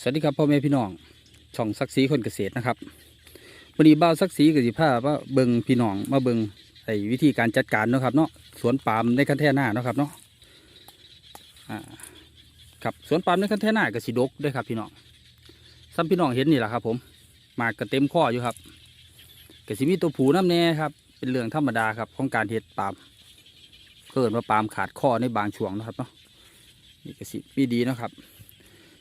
สวัสดีครับพ่อแม่พี่น้องช่องซักซีคนเกษตรนะครับวันนี้บ่าวซักซีกับสิผ้าว่าเบิงพี่น้องมาเบิงไอ้วิธีการจัดการเนาะครับเนาะสวนปาล์มในคันแท่หน้าเนาะครับเนาะอ่าครับสวนปาล์มในคันแท่หน้ากับสีดกด้วยครับพี่น้องซ้ำพี่น้องเห็นนี่แหละครับ ผมมากกระเต็มข้ออยู่ครับกสิมีตัวผูน้ำแน่ครับเป็นเรื่องธรรมดาครับของการเห็ดปาล์มเกิดมาปาล์มขาดข้อในบางช่วงนะครับเนาะนี่กสิมีดีนะครับ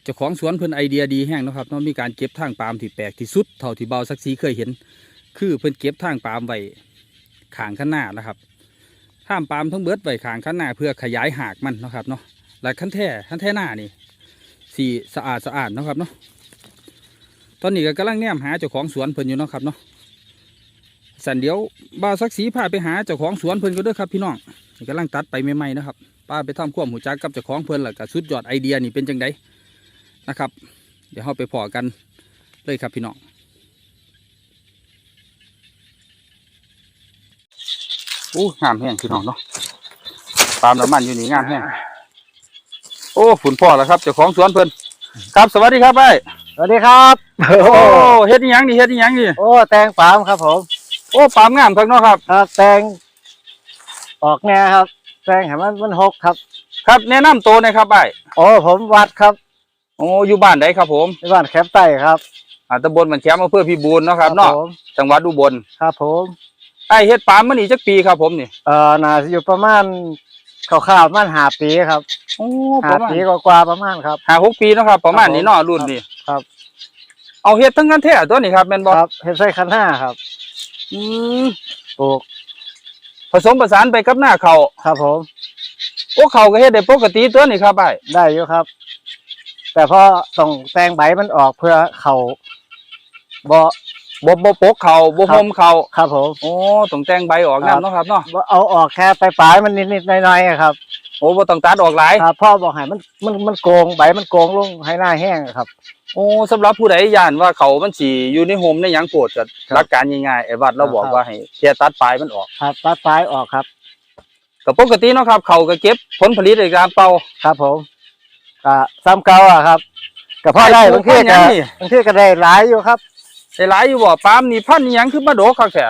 จ้าของสวนเพิ่นไอเดียดีแห้งนะครับเนาะมีการเก็บทางปาล์มที่แปลกที่สุดเท่าที่เบาสักสีเคยเห็น คือเพิ่นเก็บทางปาล์มไว้ขางข้างหน้านะครับทางปาล์มทั้งเบิดไว้ขางข้างหน้าเพื่อขยายหากมันนะครับเนาะและขั้นแท่ขั้นแท่หน้านี่สีสะอาดสะอาดนะครับเนาะตอนนี้ก็กำลังแนมหาเจ้าของสวนเพิ่นอยู่นะครับเนาะสันเดี๋ยวบ่าวสักสีพาไปหาเจ้าของสวนเพิ่นก็เด้อครับพี่น้องกำลังตัดไปใหม่ๆนะครับป้าไปทำความหูจักกับเจ้าของเพิ่นแล้วก็สุดยอดไอเดียนี่เป็นจังได นะครับ เดี๋ยวเราไปพอกันเลยครับพี่น้องโอ้งามแห้งพี่น้องเนาะปาล์มน้ำมันอยู่นี่งามแห้งโอ้ฝุ่นพ่อแล้วครับเจ้าของสวนเพิ่นครับ สวัสดีครับไอ้สวัสดีครับ โอ้เฮ็ดอิหยังนี่เฮ็ดอิหยังนี่โอ้แตงปาล์มครับผมโอ้ปาล์มงามครับเนาะครับครับแตงออกแนวครับแตงเห็นมันมันหกครับ ครับแนะนำตัวหนะครับไอ้โอ้ผมวัดครับ โอ้อยู่บ้านใดครับ ผมที่บ้านแคมป์ใต้ครับอ่าตำบลมันแคมอำเภอพิบูลเนาะครับเนาะผมจังหวัดอุบลครับผมไอ้เฮ็ดปาล์มมันนี่จักปีครับผมนี่เอ่อน่าจะอยู่ประมาณคร่าวๆประมาณหาปีครับโอ้ปหาระมาณปีกว่าๆประมาณครับ ห้าหกปีเนาะครับ ประมาณนี้เนาะครับผมรุ่นนี้ครับ เอาเฮ็ดทั้งกันแท้ตัวนี้ครับแม่นบ่ครับเฮ็ดไส้คันห้าครับอืมปลูกผสมผสานไปกับหน้าเขาครับผม โอ้เขาก็เฮ็ดได้ปกติตัวนี้ครับไอ้ได้อยู่ครับ แต่พอต้องแตงใบมันออกเพื่อเขาบ่บ่บ่ปกเขาบ่ครับห่มเขาครับผมโอ้ต้องแต่งใบออกครับนำเนาะครับเนาะบ่เอาออกแค่ปลายๆมันนิดๆหน่อยๆอะครับ โอ้บ่ต้องตัดออกหลายครับพ่อบอกให้มันมันมันโกงใบมันโกงลงให้หน้าแห้งครับ โอ้สำหรับผู้ใดย่านว่าเขามันสิอยู่ในห่มในหยังโปรดก็ครับหลักการง่ายๆไอ้วัดเราบอกครับว่าให้แค่ตัดปลายมันออกครับตัดปลายออกครับก็ปกติเนาะครับเขาก็เก็บผลผลิตในการเป่าครับผม ก็ซ้ำเก่าอะครับก็พ่อได้ไอ้ปลูบากงทีพันธุ์หยัก็งนี่บางทีก็ได้หลายอยู่ครับได้หลายอยู่บ่ปาล์มนี่พันธุ์อิหยังคือมาโดกคักแท้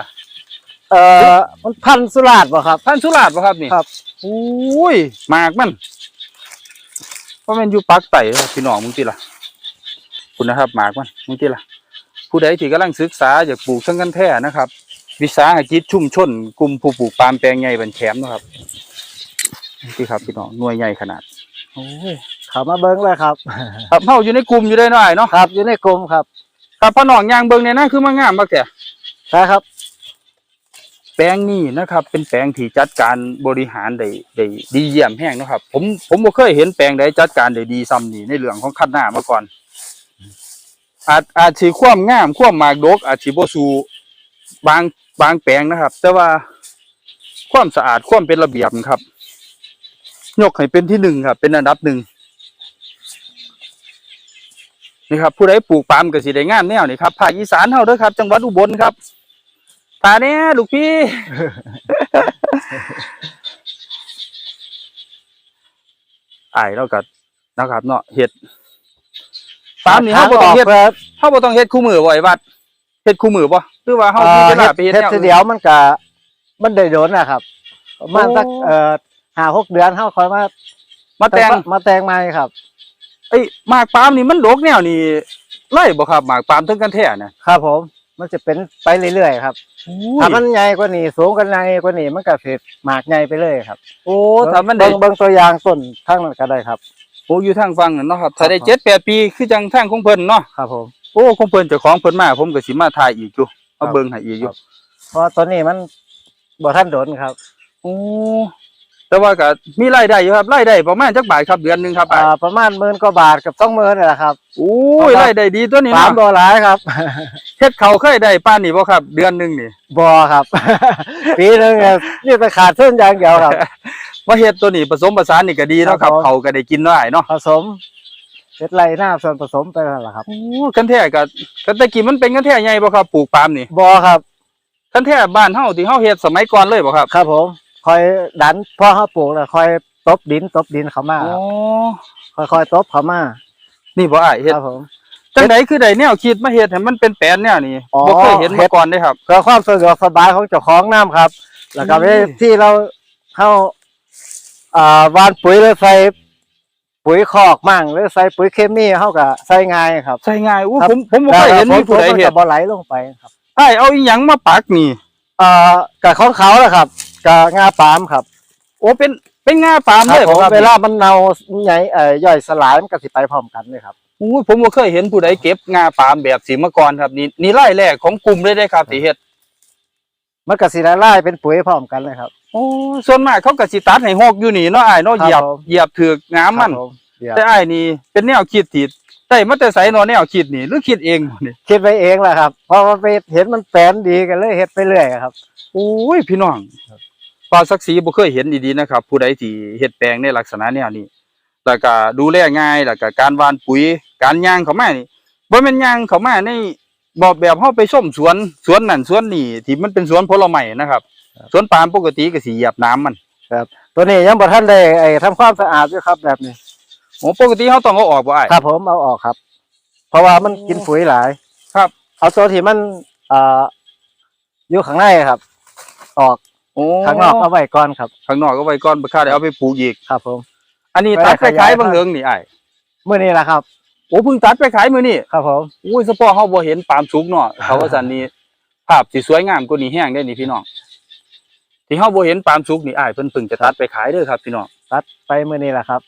เอ่อมันพันธุ์สุราษฎร์บ่ครับ พันธุ์สุราษฎร์บ่ครับนี่ครับ อุ้ยหมากมันว่าแม่นอยู่ปากไต่ครับพี่น้องมึงติล่ะคุณนะครับหมากมันมึงติล่ะผู้ใดที่กำลังศึกษาอยากปลูกทั้งกันแท้นะครับ วิสาหกิจชุมชนกลุ่มผู้ปลูกปาล์มแปลงใหญ่บันแคมนะครับนี่ครับพี่น้องหน่วยใหญ่ขนาด โอ้ยเขามาเบิ้งเลยครับ ครับเฮาอยู่ในกลุ่มอยู่ได้หน่อยเนาะครับอยู่ในกลุ่มครับครับพ่อน้องยางเบิ่งเนี่ยนะคือมางามบักแก่ใช่ครับ แปลงนี้นะครับ เป็นแปลงที่จัดการบริหารได้ได้ดีเยี่ยมแห้งนะครับ ผมผมบ่เคยเห็นแปลงใดจัดการได้ดีซ้ำนี่ในเรื่องของคัดหน้ามาก่อน อาจอาจสิความงามความหมากดก อาจสิบ่สู่บางบางแปลงนะครับ แต่ว่าความสะอาดความเป็นระเบียบครับ ยกให้เป็นที่หนึ่งครับ เป็นอันดับหนึ่งนี่ครับ ผู้ใดปลูกปาล์มก็สิได้งามแนวนี่ครับภาคอีสานเฮาเด้อครับ จังหวัดอุบลครับตาเนี่ยลูกพี่ ไอ้ายเราก็นะครับ เนาะเฮ็ดปาล์มนี่เฮาบ่ต้องเฮ็ดเพื่อเฮาบ่ต้องเฮ็ดคู่มือบ่ไอ้วัดเฮ็ดคู่มือบ่หรือว่าเฮาเอ่มีอเวลาเฮ็ดไปเฮ็ดเฮ็ดแนวทีอื่นเดียวมันก็มันได้โดนนะครับประมาณสักโอ้เอ่อ ห้าหกเดือนเฮาค่อยมามาแต่งมาแต่งใหม่ครับเอ้ยหมากปาล์มนี่มันดกแนวนี่ไล่บ่ครับหมากปาล์มถึงกันแท้น่ะครับผม มันจะเป็นไปเรื่อยๆครับถ้ามันใหญ่กว่านี้สูงกันใหญ่กว่านี้มันก็สิหมากใหญ่ไปเลยครับ โอ้ถ้ามันได้เบิ่งเบิ่งตัวอย่างต้นทั้งนั้นก็ได้ครับโอ้อยู่ทางฟังนั่นเนาะครับถ้าได้ครับ7 8ปีคือจังทางของเพิ่นเนาะครับผมโอ้ของเพิ่นเจ้าของเพิ่นมาผมก็สิมาถ่ายอีกอยู่ครัมาบเบิ่งให้อีกอยู่ครับเพราะตัวนี้มันบ่ทันโดนครับโอ้ แต่ว่าก็มีรายได้อยู่ครับรายได้ประมาณจักบาทครับเดือนหนึงครับอ่าประมาณหมื่นกว่าบาทกับสองหมื่นนี่แหละครับโอ้ยครับรายได้ดีตัวนี้สามเนาะบ่หลายครับ เฮ็ดเขาวเคยได้ปานนี้บ่ครับ เดือนหนึงนี่บ่ครับ ปีหนึงเนี่ยนี่ไปขาดเส้นอย่างเดียวครับ ว่าเฮ็ดตัวนี้ผสมผสานนี่ก็ดีเนาะครับครับผม เขาวก็ได้กินได้เนาะผสมเฮ็ดไรหน้าส่วนผสมไปนั่นแหละครับโอ้กันแท้ก็กันแตะกี้มันเป็นกันแท้ใหญ่บ่ครับปลูกปาล์มนี่บ่ครับ กันแท้บ้านเฮาที่เฮาเฮ็ดสมัยก่อนเลยบ่ครับ ครับผม คอยดันพอเขาปลูกแล้วคอยตบดินตบดินเขามาอ๋อค่อยๆตบเขามานี่บ่อ้ายเฮ็ดครับผม จังไดคือได้แนวคิดมาเฮ็ดให้มันเป็นแปลนแนวนี้อ๋อ บ่เคยเห็นเฮ็มาดก่อนเด้ครับ เพื่อความสะดวกสบายของเจ้าของน้ำครับ แล้วก็อืมที่เราเข้าอ่าหวานปุ๋ยหรือใส่ปุ๋ยคอกมั่งหรือใส่ปุ๋ยเคมีเข้ากับใส่ง่ายครับใช่ง่ายอู้ครับผมผมบ่เคยเห็นมีผู้ใดเฮ็แล้ดวก็บ่ไหลลงไปครับ อ้ายเอาอีหยังมาปักนี่อ่ากับของเขาแหละครับ กับงาปาล์มครับโอ้เป็นเป็นงาปาล์มครัเลบยผบ่มครับเวลามันเน่าใหญ่เอ่อย่อยสลายมันก็สิไปพร้อมกันเลยครับอู้ผมบ่เคยเห็นผู้ใดเก็บงาปาล์มแบบสีมาก่อนครับ นี่นี่ไร่แรกของกลุ่มเลยได้ครับที่เฮ็ดมันก็สิละลายเป็นปุ๋ยพร้อมกันเลยครับ โอ้ส่วนมากเขาก็สิตัดให้หกอยู่นี่เนาะอ้ายเนาะครับเหยียบผม เหยียบถือกงามมัน ครับผเดี๋ยวแต่อ้ายนี่เป็นแนวคิดที่ได้มาแต่ไสเนาะแนวคิดนี่หรือคิดเองบ่นี่คิดไปเองแหละครับเพราะว่าไปเห็นมันแปลนดีกันเลยเฮ็ดไปเรื่อยครับ โอ้ยพี่น้อง ปลาสักสีบ่เคยเห็นดีๆนะครับ ผู้ใดที่เฮ็ดแปลงในลักษณะแนวนี้แล้วก็ดูแลง่ายแล้วก็การหว่านปุ๋ย การย่างเข้ามานี่บ่แม่นย่างเข้ามาในบ่แบบเฮาไปส้มสวนสวนนั่นสวนนี่ที่มันเป็นสวนผลไม้นะครับ สวนปาล์มปกติก็สิเหยียบน้ำมันตัวนี้ยังบ่ทันได้ไอ้ทำความสะอาดอยู่ครับ แบบนี้โอ้ปกติเฮาต้องเอาออกบ่อ้ายครับ ผมเอาออกครับ เพราะว่ามันกินปุ๋ยหลายครับ เอาตัวที่มันเอ่ออยู่ข้างในครับ ออก โอ้ข้างนอกเอาไว้ก่อนครับ ข้างนอกก็ไว้ก่อนบ่ค่าได้เอาไปปลูกอีก ครับ ผม อันนี้ไว้ตัดไปขยายขายพันธุ์บางเฮิงนี่อ้ายเมื่อนี้แหละครับโอ้เพิ่งตัดไปขายมื้อนี้ครับผมอุ้ยสปอร์เฮาบ่เห็นปาล์มสุกเนาะเขาว่าซั่นนี่ภาพสิสวยงามกว่านี้แฮงได้นี่พี่น้องที่เฮาบ่เห็นปาล์มสุกนี่อ้ายเพิ่นเพิ่งจะตัดไปขายเด้อครับพี่น้องตัดไปเมื่อนี้แหละครับ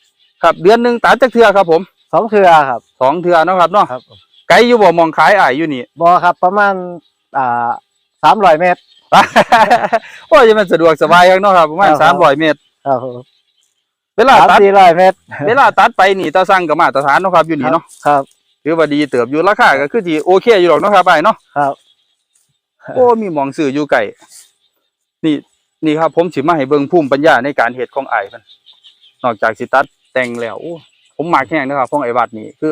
ครับ เดือนหนึงตัดจักเทื่อครับผมสองเทือครับสองเทื่อเนาะครับเนาะครับไกลอยู่บ่มองขายอ้ายอยู่นี่บอครับ ประมาณอ่าสามร้อยเมตร โอ้ยมันสะดวกสบายครับเนาะครับประมาณครับ300เมตร ครับผมเวลาสามตัดสี่ร้อยเมตร เวลาตัดไปนี่ตาสั่งก็มาตรฐานเนาะครับอยู่นี่เนาะครับถือว่าดีเติบอยู่ราคาก็คือสิโอเคอยู่หรอกเนาะครับอ้ายเนาะครับโอ้มีหมองซื้ออยู่ไกลนี่นี่ครับ ผมสิมาให้เบิ่งภูมิปัญญาในการเฮ็ดของไอ้ายมันนอกจากสิตัดแต่งแล้วโอ้ผมมักแห้งนะครับของไอ้วัดนี่คือ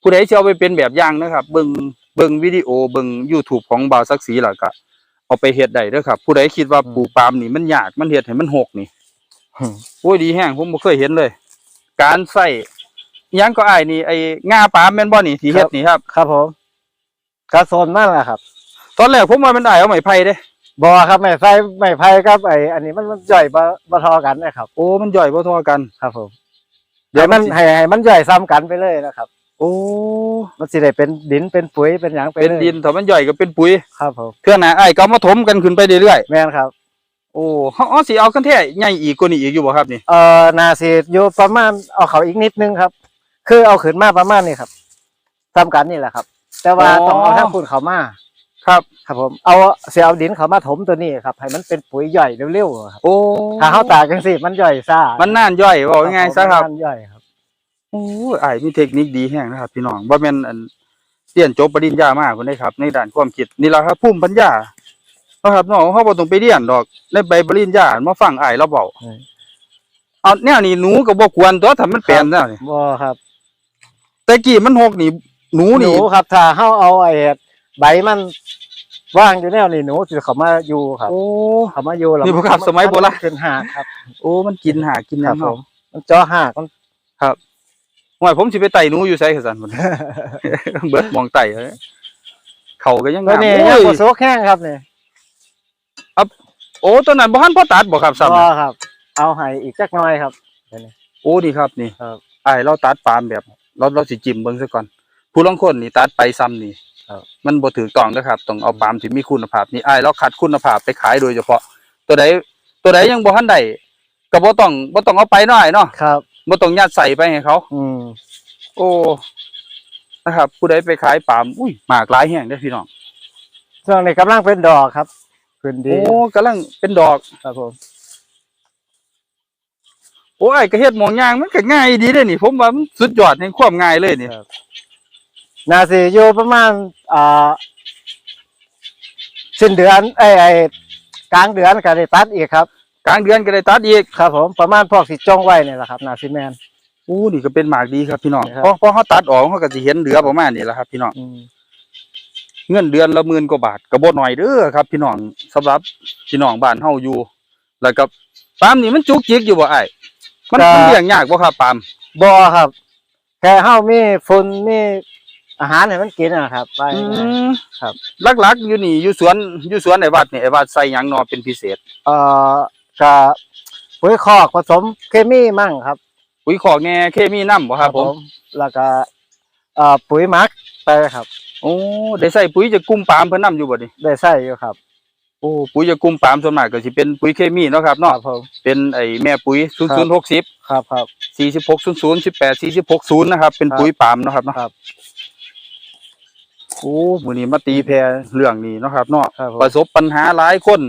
ผู้ใดสิเอาไปเป็นแบบอย่างนะครับ เบิ่งเบิ่งวิดีโอเบิ่ง YouTube ของบ่าวศักดิ์ศรีแล้วก็ เอาไปเฮ็ดได้เด้อครับ ผู้ใดคิดว่าปลูกปาล์มนี่มันยากมันเฮ็ดให้มันหกนี่โอ้ยดีแห้งผมบ่เคยเห็นเลย การใส่อิหยังก็อ้ายนี่ไอ้งาปาล์มแม่นบ่นี่ที่เฮ็ดนี่ครับ ครับผมกระโซนนั่นแหละครับ ตอนแรกผมว่ามันได้เอาไม้ไผ่เด้บอครับไม่ไฟไม่ไฟครับไออันนี้มันมันย่อยบ่บ่ทอกันนะครับ โอ้มันย่อยบ่เท่ากันครับผมเดี๋เดี๋ยยววมัมันนให้ให้มันย่อยซ้ำกันไปเลยนะครับ โอ้มันสิได้เป็นดินเป็นปุ๋ยเป็นหยังไปเป็นลยดินถ้ามันย่อยก็เป็นปุ๋ยครับผมเทื่อหน้าอ้ายก็เอามาถมกันขึ้นไปเรื่อยแม่นครับๆโอ้เฮาเอาสิเอากันแท้ใหญ่อีกกว่านี้อีกอยู่บ่ครับนี่เอ่อนาสิอยู่ประมาณเอาเขาอีกนิดนึงครับ คือเอาขึ้นมาประมาณนี้ครับซ้ำกันนี่แหละครับ แต่ว่าต้องเอาทั้งคุณเขามาครับครับผมเอาเสียเอาดินเขามาถมตัวนี้ครับให้มันเป็นปุ๋ยย่อยเร็วๆครับโอ้ถ้าเขาตากจังสิมันย่อยซ่ามัมันนน่านย่อยเว้าง่ายๆซะครับมันย่อยครับ โอ้ยอ้ายมีเทคนิคดีแฮงนะครับ พี่น้องบ่แม่นอันเรียนจบปริญญามาพุ่นเด้ครับ ในด้านความคิดนี่ล่ะครับภูมิปัญญาเนาะครับเนาะเฮาบ่ต้องไปเรียนดอกในใบปริญญามาฟังอ้ายเราเว้าอืมเอาแนวนี้หนูก็บ่ควรตัวถ้ามันแปลนแล้วนี่บ่ครับ แต่กี้มันหกนี่หนูหนูนี่ครับถ้าเขาเอาไอ้ใบมันว่างอยู่แนวนี่หนูสิเขามาอยู่ครับโอ้เขามาอยู่แล้วนี่บ่ครับสมัยโบราณเป็นหากครับ โอ้มันกินหากินหคยัรับงผเนาะมมันเจาะหากมัน ห่วยผมสิไปไต่หนูอยู่ไสคือซั่นพุ่น เบิดมองไต่เลยเขาก็ยังตัวงามนี้โอ้ยังยบ่โซกแห้งครับนี่โอ้ตัวนั้นบ่ทันพอตัดบ่ครับซ้ำก็น่ะครับ เอาให้อีกจักหน่อยครับ โอ้นี่ครับนี่ครับอ้ายเราตัดปาล์มแบบเราเราสิจิ้มเบิ่งซะก่อน ผู้ลางคนนี่ตัดไปซ้ำนี่ครับ มันบ่ถูกต้องนะครับต้องเอาปาล์มที่มีคุณภาพนี่อ้ายเราคัดคุณภาพไปขายโดยเฉพาะ ตัวใดตัวใดยังบ่ทันได้ก็บ่ต้องบ่ต้องเอาไปเนาะอ้ายเนาะครับ บ่ต้องยัดใส่ไปให้เขา อืมโอ้นะครับ ผู้ใดไปขายปาล์มอุ้ยหมากหลายแห่งเด้อพี่น้องช่วงนี้กำลังเป็นดอกครับขึ้นดีโอ้กำลังเป็นดอก ครับผมโอ้ไอ้กระเฮ็ดหมองยางมันก็ง่ายดีเด้อนี่ ผมว่ามันสุดยอดแห่งความง่ายเลยนี่ครับนาสิอยู่ประมาณอ่าสิ้นเดือนไอ้ไอ้กลางเดือนก็ได้ตัดอีกครับ กลางเดือนก็ได้ตัดอีกครับผมประมาณพวกสิจงไว้นี่แหละครับนาซิแมน อู้นี่ก็เป็นหมากดีครับพี่น้องครับพอพอเขาตัดออกเขาก็สิเห็นเหลือประมาณนี้แหละครับพี่น้อง อืมเงินเดือนละหมื่นกว่าบาทก็บ่น้อยเด้อครับ พี่น้องสำหรับพี่น้องบ้านเฮาอยู่ แล้วก็ปาล์มนี่มันจุกจิกอยู่บ่ไอ้ายมันมันเลี้ยงยากบ่ครับปาล์มบอครับคค่เฮามีฝุ่นมีอาหารให้มันกินนะครับไป อืง่ายมครับ หลักๆอยู่นี่อยู่สวนอยู่สวนไอ้วัดนี่ไอ้วัดใส่หยังเนอเป็นพิเศษ เอ่อ ก็ปุ๋ยคอกผสมเคมีมั่งครับปุ๋ยคอกแน่เคมีน้ำบ่ครับผมแล้วก็เอ่อปุ๋ยหมักไปครับ โอ้ได้ใส่ปุ๋ยจะกลุ่มปาล์มเพิ่นนํอยู่บ่นี่ได้ใส่อยู่ครับ โอ้ปุ๋ยจะกลุ่มปาล์มส่วนมากก็สิเป็นปุ๋ยเคมีเนาะครับคเนาะรับผม เป็นไอ้แม่ปุ๋ยครับ0060 ครับครับ 4600 18 46 0นะครับเป็นครับปุ๋ยปาล์มเนาะครับเนาะครับโอ้มื้อนี้มาตีแพรเรื่องนี้เนาะครับเนาะครับผม ประสบปัญหาหลายคน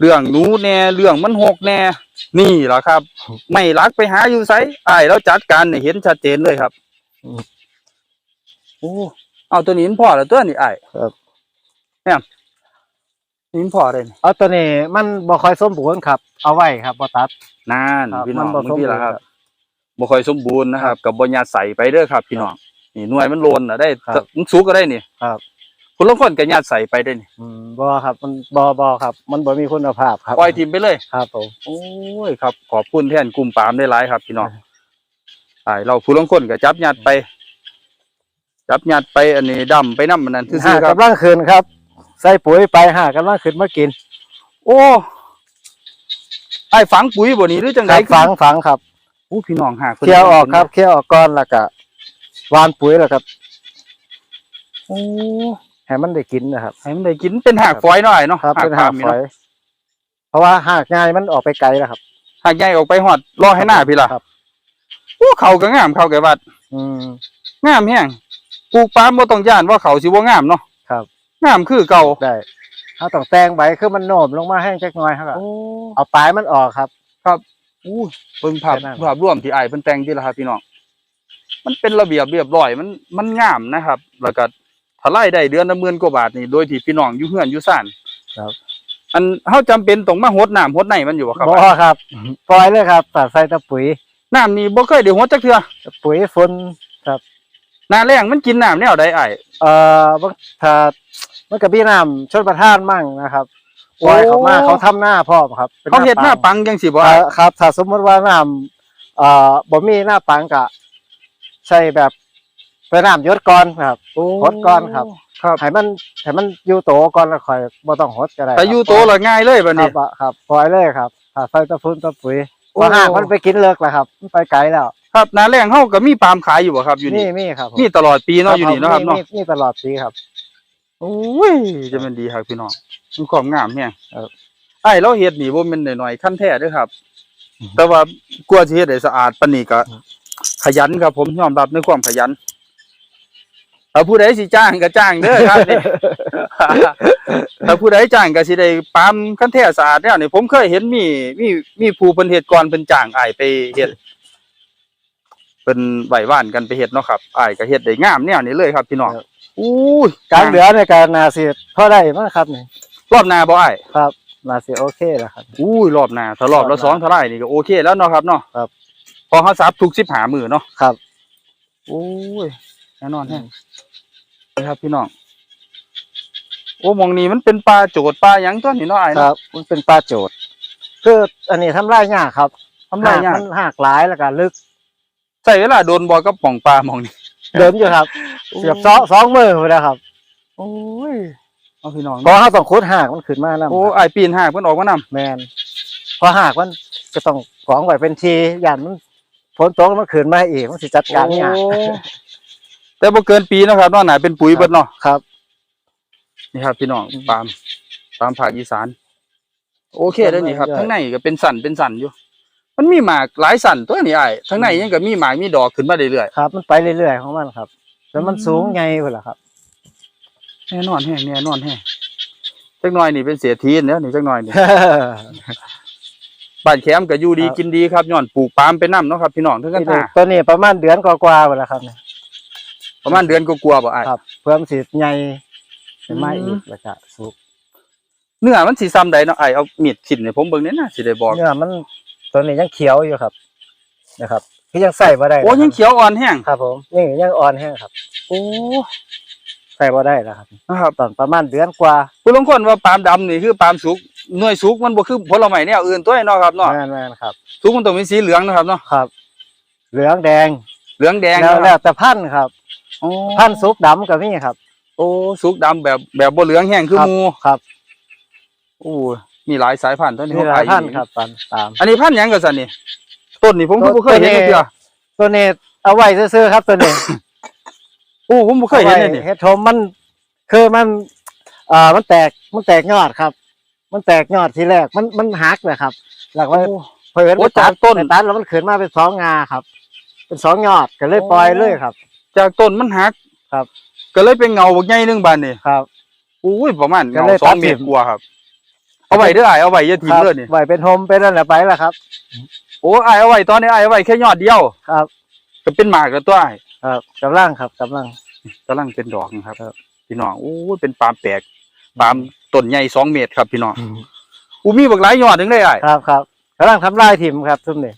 เรื่องหนูแน่เรื่องมันหกแน่ นี่แหละครับ ไม่รักไปหาอยู่ไสอ้ายเราจัดการให้เห็นชัดเจนเลยครับอืมโอ้เอาตัวนี้มันพอแล้วตัวนี้อ้ายครับเนี่ยนี่มันพอได้นี่เอาตัวนี้มันบ่ค่อยสมบูรณ์ครับ เอาไว้ครับบ่ตัดนานครับพี่น้องมันบ่บางทีล่ะครับสมบูรณ์ครับบ่ค่อยสมบูรณ์นะครับ กับบ่ยาใส่ไปเด้อครับ พี่น้องนี่หน่วยมันโลนน่ะได้ครับมันสูงก็ได้นี่ครับ คนละคนก็ยาใส่ไปได้นี่อืมบ่ครับ มันบ่บ่ครับ มันบ่มีคุณภาพครับปล่อยทิมไปเลย ครับผม โอ้ยครับ ขอบคุณแทนกลุ่มปาล์มได้หลายครับพี่น้องไอ้เราผู้ลางคนก็จับยัดไป จับยัดไปอันนี้ดำไปน้ำมันนั้นซื่หาอๆครับกำลังขึ้นครับ ใส่ปุ๋ยไปหากำลังขึ้นมากินโอ้ไอ้ฝังปุ๋ยบ่นี้หรือจังคไดรับฝังฝังครับโอ้พี่น้องหากพิ่นเคี่ยวออกครับเคี่ยวออกก่อนแล้วก็หวานปุ๋ยแล้วครับ โอ้ ให้มันได้กินนะครับ ให้มันได้กินเป็นหากฝอยหน่อยเนาะครับเป็นหากปล์มฝนี่อยเนาะเพราะว่าหากง่ายมันออกไปไกลแล้วครับ หากใหญ่ออกไปหอดรอให้หน้าพี่ล่ะครับโอ้เขาก็งามเขาแก่บัด อืมงามแฮงปลูกปาล์มบ่ต้องย่านว่าเขาสิบ่งามเนาะครับ งามคือเก่าได้เขาต้องแต่งใบคือมันโหนมลงมาแห้งจักหน่อยครับโอ้เอาปลายมันออกครับอู้เบิ่งภาพแค่นั้นภาพรวมที่อ้ายเพิ่นแต่งที่ละครับพี่น้องมันเป็นระเบียบเรียบร้อยมันมันงามนะครับ แล้วก็ ถ้ารายได้เดือนละหมื่นกว่าบาทนี่โดยที่พี่น้องอยู่เฮือนอยู่ซ่านครับ อันเฮาจำเป็นต้องมาหดน้ำหดในมันอยู่บ่ครับบ่ครับ ปล่อยเลยครับตัดใส่แตะปุ๋ยน้ำนี่บ่เคยได้หดจักเทื่อปุ๋ยฝนครับหน้าแล้งมันกินน้ำแนวใดอ้ายเอ่อบางถ้ามันก็มีน้ำชนประทานมั่งนะครับปล่อยเขามาโอ้เขาทำหน้าพร้อมครับป็นเขาเฮ็ดหน้าปังปังจังสิบ่อ่าอ้ายครับถ้าสมมติว่าน้ำเอ่อบ่มีหน้าปังก็ใช้แบบ เป็นน้ำหยศก่อนครับหดก่อนครับครับให้มันให้มันอยู่โตก่อนแล้วค่อยบ่ต้องหดก็ได้แต่อยู่โตละง่ายเลยบัดครันี้ บอะครับปล่อยเลยครับถ้าใส่ตะฟุ้นตะปุ๋ยโอ้พอหากมันไปกินเลิกแล้วครับมันไปไกลแล้วครับหน้าแล้งเฮาก็มีปาล์มขายอยู่บ่ครับอยู่นี่นี่มีครับผมมีตลอดปีเนาะอยู่นี่เนาะครับเนาะมีมีตลอดปีครับ โอ้ยจะเป็นดีครับพี่น้องมีความงามแฮงครับ ไอ้เราเฮ็ดนี่บ่แม่นน้อยๆขั้นแท้เด้อครับ แต่ว่ากลัวสิเฮ็ดให้สะอาดปานนี้ก็ขยันครับผมยอมรับในความขยัน ถ้าผู้ใดสิจ้างก็จ้างเด้อครับนี่ ถ้าผู้ใดจ้างก็สิได้ปาล์มขั้นแท้สะอาดแล้วนี่ผมเคยเห็นมีมีมีผู้เพิ่นเฮ็ดก่อนเพิ่นจ้างอ้ายไปเฮ็ดเพิ่นไหว้ว่านกันไปเฮ็ดเนาะครับอ้ายก็เฮ็ดได้งามแนวนี้เลยครับพี่น้องครับ อู้ยการเหลือในการนาสิพอได้มั้งครับนี่รอบหน้าบ่อ้ายครับนาสิโอเคแล้วครับอุ้ยรอบหน้าถ้ารอบรอละบหน้าสองเท่าไรนี่ก็โอเคแล้วเนาะครับเนาะครับ พอเขาซับทุกสิบหามือเนาะครับ โอ้ยแน่นอนแฮะนี่ ครับพี่น้องโอ้หมองนี้มันเป็นปลาโจดปลาหยังตัวนี่เนาะไอ้คเนาะ รับ มันเป็นปลาโจดคืออันนี้ทำลายยากครับทำไรยาก มันหากหลายแล้วก็ลึก ใส่เวลาโดนบอลกับป่องปลาหมองนี้ เดินอยู่ครับ เสียบสองสองมือไปแล้วครับโอ้ยเอาพี่น้องเพราะเขาต้องคุดหากมันขึ้นมาแล้วโอ้ไอ้ปีนหากเพิ่นออกมานำแมนพอหากมันก็ต้องกองไว้เป็นทียันมันฝนตกแล้วมันขึ้นมาอีกมันสิจัดการยากโอ้ แต่บ่เกินปีเนาะครับเนาะน่าเป็นปุ๋ยเบิดเนาะครับ นี่ครับ พี่น้องอืมปาล์มปาล์มภาคอีสาน โอเคเด้อนี่ครับได้ทั้งในก็เป็นสันเป็นสันอยู่ มันมีหมากหลายสันตัวนี่ไอ้ทั้งในยังก็มีหมากมีดอกขึ้นมาเรื่อยครับ มันไปเรื่อยๆของมันครับแล้วมันอืมสูงไงเวล่ะครับๆแน่นอนแฮงแน่นอนแฮงจักหน่อยนี่เป็นเศรษฐีเด้อนี่จักหน่อยนี่บ้านแคมก็อยู่ดีครับกินดีครับย้อนปลูกปาล์มไปนํเนาะครับพี่น้องทั้งกันท่าตัวนี้ประมาณเดือนกว่าๆเวล่ะครับเนี่ย ประมาณเดือนก็กลัวาๆบ่อ้าย ครับ เพื่อมันสิใหญ่ขึ้นมาอือีม กแล้วก็สุกเนื้อมันสิซ้ำใดเนาะไอ้ายเอามีดชิ้นให้ผมเบิ่งแหน่นะสิได้บอกเนื้อมันตัวนี้ยังเขียวอยู่ครับ นะครับคือยังใส่บ่ได้โอ้ยังเขียวอ่อนแห้งครับผมนี่ยังอ่อนแห้งครับ โอ้ใส่บ่ได้แล้วครับนะครับตอนประมาณเดือนกว่าผู้ลางคนว่าปาล์มดำนี่คือปาล์มสุกหน่วยสุกมันบ่คือผลไม้แนวอื่นตัวเนาะครับเนาะแม่นๆครับ สุกมันต้องมีสีเหลืองนะครับเนาะครับ เหลืองแดงเหลืองแดงแล้วนะคแล้รัวบแต่พันธุ์ครับ อ๋อพันธุ์ซุปดำก็มีครับ โอ้สุกดำแบบแบบบ่เหลืองแห้งคือครับหมูครับโอ้มีหลายสายพันธุ์ตัวนี้มีเขาหลาขายยพันธุ์ดีครับตามตาม อันนี้พันธุ์หยังกันสันนี่ต้นนี่ผมก็บ่เคยเห็นต้นนี้เลยเดียวตัวนี้เอาไว้ซื่อๆครับตัวนี้โอ้ผมบ่เคยเห็นเลยนี่ อาไว้เฮ็ดทมมันคือมันเอ่อมันแตกมันแตกยอดครับ มันแตกยอดทีแรกมันมันหักเลยครับหลักว่าโอ้เพิ่นโอ้ไปตัดจากต้น ไปตัดแล้วมันขึ้นมาเป็นสองงาครับ เป็นสองยอดก็เลยปล่อยเลยครับ จากต้นมันหักครับ ก็เลยเป็นเงาบักใหญ่หนึงบานนี่ครับ อุ้ยประมาณก็เงาเลยสอตังดเมตรถิ่มกว่าครับ เอาไว้เด้ออ้ายเอาไว้อย่าทิ้งครับเลยนี่ไว้เป็นโฮมเป็นนั่นแหละไปแล้วครับ โอ้อ้ายเอาไว้ตอนนี้อ้ายเอาไว้แค่ยอดเดียวครับ ก็เป็นหมากแล้วตัวอ้ายครับกำลังครับกำลัง กำลังเป็นดอกนะครับครับ พี่น้องโอ้ยเป็นปาล์มแปลกปาล์มต้นใหญ่สองเมตรครับพี่น้องอู้มีบักหลายยอดถึงได้อ้ายครับครับกำลังทำลายถิ่มครับทุกนี่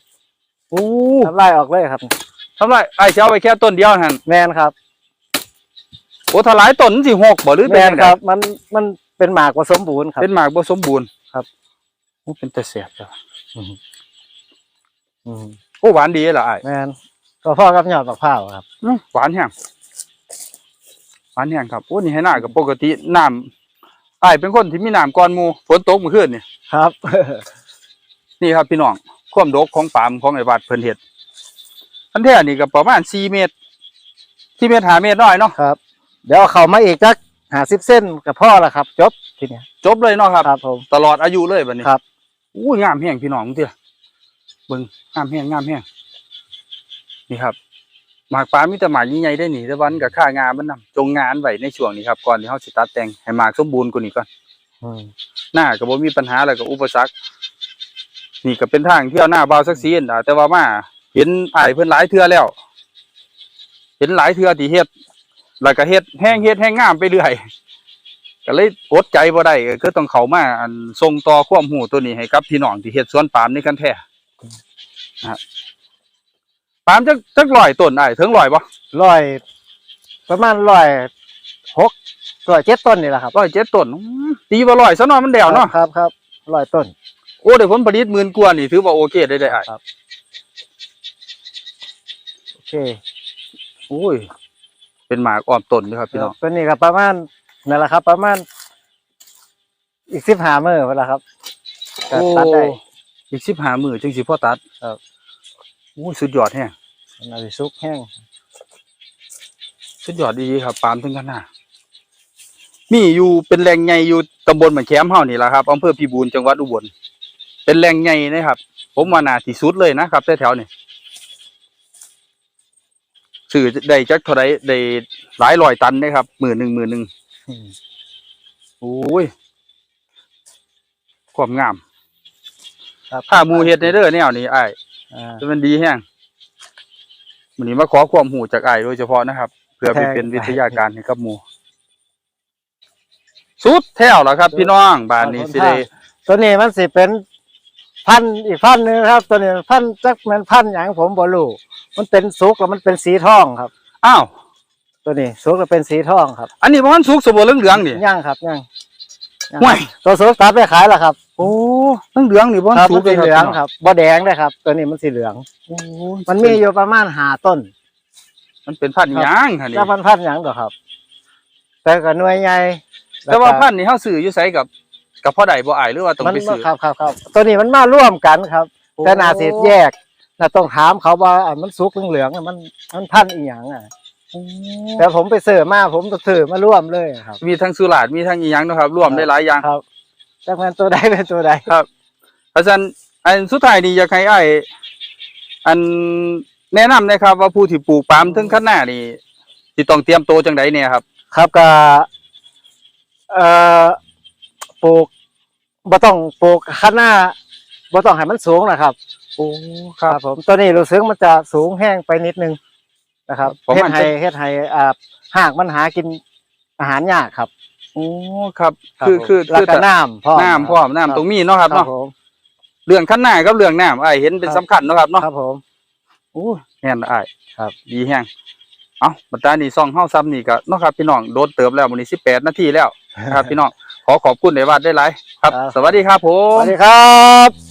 โอ้ทำลายออกเลยครับ ทำไรอ้ายสิเอาไว้แค่ต้นเดียวหั่นแมนครับโอ้ถ้าหลายต้นมันสิหกบ่หรือแมเป็นนจังไดครับ มันมันเป็นหมากผสมบูรณ์ครับ เป็นหมากบ่สมบูรณ์ครับ โอ้เป็นแต่เสียบจ้ะอืมโอ้หวานดีเหรออ้ายแมนก็พ่อกับยอดมะพร้าวครับ อื้อหวานแห้งหวานแห้งครับโอ้นี่ให้หน้ากับปกติน้ำอ้ายเป็นคนที่มีน้ำก่อนหมู่ฝนตกเมื่อคืนนี่ครับ นี่ครับพี่น้องความดกของปาล์มของไอ้วัดเพิ่นเฮ็ด อันแท้นี่ก็ประมาณ4เมตร4เมตร5เมตรน้อยเนาะครับ เดี๋ยวเอาเขามาอีกจักหาสิบเส้นกับพ่อละครับ จบทีเนี้ยจบเลยเนาะครับ ครับผม ตลอดอายุเลยบัดนี้ครับอู้ยงามแห้งพี่น้องเตี้ยเบิ่งงามแห้งงามแห้งนี่ครับหมากปลามีแต่หมากใหญ่ๆได้นี่แต่วันกับค่างานมันนำจงงานไว้ในช่วงนี้ครับก่อนที่เฮาสิตัดแต่งให้หมากสมบูรณ์กว่านี้ก่อนอืมหน้าก็บ่มีปัญหาแล้วก็อุปสรรคนี่ก็เป็นทางเที่ยวหน้าบาวสักซีนแต่ว่ามา เห็นอ้ายเพิ่นหลายเทื่อแล้ว เห็นหลายเทื่อที่เฮ็ดแล้วก็เฮ็ดแห้งเฮ็ดแห้งงามไปเรื่อยก็เลยอดใจบ่ได้ก็คือต้องเข้ามาอันส่งต่อความรู้ตัวนี้ให้กับพี่น้องที่เฮ็ดสวนปาล์มในกันแท้นะครับปาล์มจักจักร้อยต้นอ้ายถึงร้อยบ่ร้อย ประมาณร้อยหกร้อยเจ็ดต้นนี่แหละครับร้อยเจ็ดต้นอืมดีบ่ร้อยซะหน่อยมันแดวเนาะครับครับร้อยต้นโอ้ได้ผลผลิตหมื่นกว่านี่ถือว่าโอเคได้ได้อ้ายครับโอ เคโอ้ย เป็นหมากอ้อมต้นเลยครับพี่น้อง ตัวนี้ก็ประมาณนั่นแหละครับ ประมาณ อีกสิบห้ามื้อเวลาครับก็ตัดได้อีกสิบหามือจึงสิพ่อตัดครับโอ้ยสุดยอดแฮงมันเอาไปซุกแห้งสุดยอดดีครับปาล์มถึงขนาดมีอยู่เป็นแหล่งใหญ่อยู่ตำบลมันแคมเฮานี่แหละครับอำเภอพิบูลจังหวัดอุบล เป็นแหล่งใหญ่นะครับ ผมว่าน่าที่สุดเลยนะครับแถวๆนี่ สื่อได้จักเท่าไรได้หลายร้อยตันนะครับหมื่นหนึ่งหมื่นหนึ่งอืมโอ้ยความงามครับถ้าหมูเฮ็ดในเด้อแนวนี้อ้ายอ่าจะมันดีแห้งวันนี้มาขอความหูจากไอ้ายโดยเฉพาะนะครับเพื่อไปเป็นวิทยาการให้กับหมูสุดแถวแล้วครับ พี่น้องบ้านนี้สิได้ตัวนี้มันสิเป็นพันธุ์อีกพันธุ์หนึงครับ ตัวนี้พันธุ์จักแมันพันธุ์หยังผมบ่รู้ มันเป็นสุกแล้วมันเป็นสีทองครับ อ้าว ตัวนี้สุกแล้วเป็นสีทองครับอันนี้มันสุกสมบูรณ์เหลืองๆนี่ ย่างครับย่างย่างห่วย ตัวสุกตัดไปขายแล้วครับโอ้เหลืองๆนี่บ่ครับสุมักนเลสียเหลืองพี่น้ครับบ่แดงเลยครับ ตัวนี้มันสีเหลือง โอ้มันมีอยู่ประมาณหาต้นมันเป็นพันธุ์หยางค่ะนี่ถ้าพันธุ์พันธุ์หยังดอกครับ แต่ก็หน่วยใหญ่แต่ว่าพันธุ์นี่เฮาซื้ออยู่ไสกับ กับพ่อใดบ่อายหรือว่าต้องมันไปซื้อครับครับครับตัวนี้มันมาร่วมกันครับ แต่นาสิแยก น่าต้องถามเขาว่าอะมันสุกเหลืองๆอะมันมันพันธุ์อีหยังอะ แต่ผมไปเสิร์ฟมาผมก็เสิร์ฟมาร่วมเลยครับ มีทั้งสุราษฎร์มีทั้งอีหยังเนาะครับรวมได้หลายอย่าง ครับจักแม่นตัวใดเป็นตัวใดอาจารย์อันสุดท้ายนี่อยากให้อ้ายอันแนะนำนะครับ ว่าผู้ที่ปลูกปาล์มถึงขั้นหน้านี่สิต้องเตรียมตัวจังไดเนี่ยครับ ครับก็เอ่อปลูกบ่ต้องปลูกข้างหน้าบ่ต้องให้มันสูงนะครับ โอ้ครับผมตัวนี้รู้สึกมันจะสูงแห้งไปนิดนึงนะครับประเฮ็ดมาณให้เฮ็ดให้อ่าหากมันหากินอาหารยากครับโอ้ครับรับคือผมคือแล้วคือก็แต่น้ำพร้อมน้ำพร้อมน้ำตรงนี้เนาะครับครับเนาะผม เรื่องขั้นหน้ากับเรื่องน้ำอ้ายเห็นเป็นครับ สำคัญเนาะครับเนาะครับผม โอ้แม่นอ้ายครับ ดีแฮงเอ้าบัดตานี่ซ่องเฮาซ้ำนี่ก็เนาะครับพี่น้องโดนเติบแล้วมื้อนี้18นาทีแล้ว ครับพี่น้องขอขอบคุณในวัดได้หลายครับสวัสดีครับผสม วัสดีครับ